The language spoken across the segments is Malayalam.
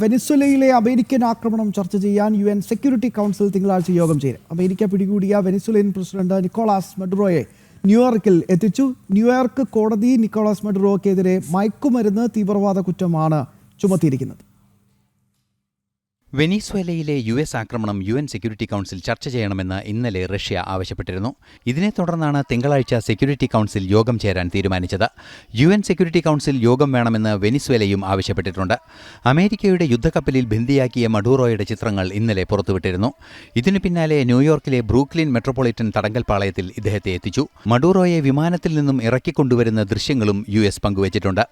വെനിസ്വലയിലെ അമേരിക്കൻ ആക്രമണം ചർച്ച ചെയ്യാൻ യു എൻ സെക്യൂരിറ്റി കൗൺസിൽ തിങ്കളാഴ്ച യോഗം ചേരും. അമേരിക്ക പിടികൂടിയ വെനിസ്വലൻ പ്രസിഡന്റ് നിക്കോളാസ് മെഡ്രോയെ ന്യൂയോർക്കിൽ എത്തിച്ചു. ന്യൂയോർക്ക് കോടതി നിക്കോളാസ് മെഡ്രോക്കെതിരെ മയക്കുമരുന്ന് തീവ്രവാദ കുറ്റമാണ് ചുമത്തിയിരിക്കുന്നത്. വെനീസ്വേലയിലെ യു എസ് ആക്രമണം യു എൻ സെക്യൂരിറ്റി കൗൺസിൽ ചർച്ച ചെയ്യണമെന്ന് ഇന്നലെ റഷ്യ ആവശ്യപ്പെട്ടിരുന്നു. ഇതിനെ തുടർന്നാണ് തിങ്കളാഴ്ച സെക്യൂരിറ്റി കൗൺസിൽ യോഗം ചേരാൻ തീരുമാനിച്ചത്. യു എൻ സെക്യൂരിറ്റി കൗൺസിൽ യോഗം വേണമെന്ന് വെനിസ്വേലയും ആവശ്യപ്പെട്ടിട്ടുണ്ട്. അമേരിക്കയുടെ യുദ്ധക്കപ്പലിൽ ബന്ദിയാക്കിയ മഡൂറോയുടെ ചിത്രങ്ങൾ ഇന്നലെ പുറത്തുവിട്ടിരുന്നു. ഇതിനു പിന്നാലെ ന്യൂയോർക്കിലെ ബ്രൂക്ലിൻ മെട്രോപൊളിറ്റൻ തടങ്കൽപ്പാളയത്തിൽ ഇദ്ദേഹത്തെ എത്തിച്ചു. മഡൂറോയെ വിമാനത്തിൽ നിന്നും ഇറക്കിക്കൊണ്ടുവരുന്ന ദൃശ്യങ്ങളും യു എസ് പങ്കുവച്ചിട്ടുണ്ട്.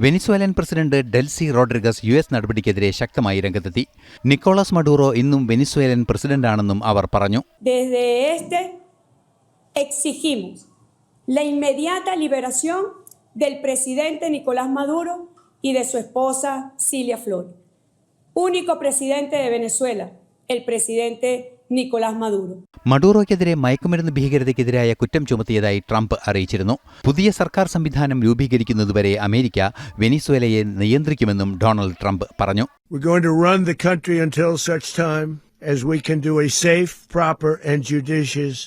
Venezuelan president Delcy Rodriguez U S നടപടിക്കെതിരെ ശക്തമായി രംഗത്തെത്തി നിക്കോളാസ് മഡൂറോ ഇന്നും വെനിസ്വേലൻ പ്രസിഡന്റാണെന്നും അവർ പറഞ്ഞു la inmediata liberación del presidente Nicolás Maduro y de su esposa Cilia Flores. Único presidente de Venezuela, el presidente Nicolás Maduro. മഡൂറോയ്ക്കെതിരെ മയക്കുമരുന്ന് ഭീകരതയ്ക്കെതിരായ കുറ്റം ചുമത്തിയതായി ട്രംപ് അറിയിച്ചിരുന്നു പുതിയ സർക്കാർ സംവിധാനം രൂപീകരിക്കുന്നതുവരെ അമേരിക്ക വെനിസ്വേലയെ നിയന്ത്രിക്കുമെന്നും ഡൊണാൾഡ് ട്രംപ് പറഞ്ഞു We're going to run the country until such time as we can do a safe, proper, and judicious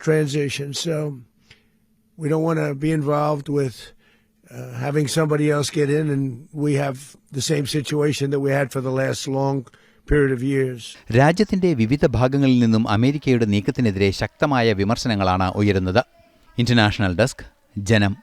transition. So we don't want to be involved with uh, having somebody else get in, and we have the same situation that we had for the last long period of years. രാജ്യത്തിന്റെ വിവിധ ഭാഗങ്ങളിൽ നിന്നും അമേരിക്കയുടെ നീക്കത്തിനെതിരെ ശക്തമായ വിമർശനങ്ങളാണ് ഉയരുന്നത്. ഇന്റർനാഷണൽ ഡെസ്ക് ജനം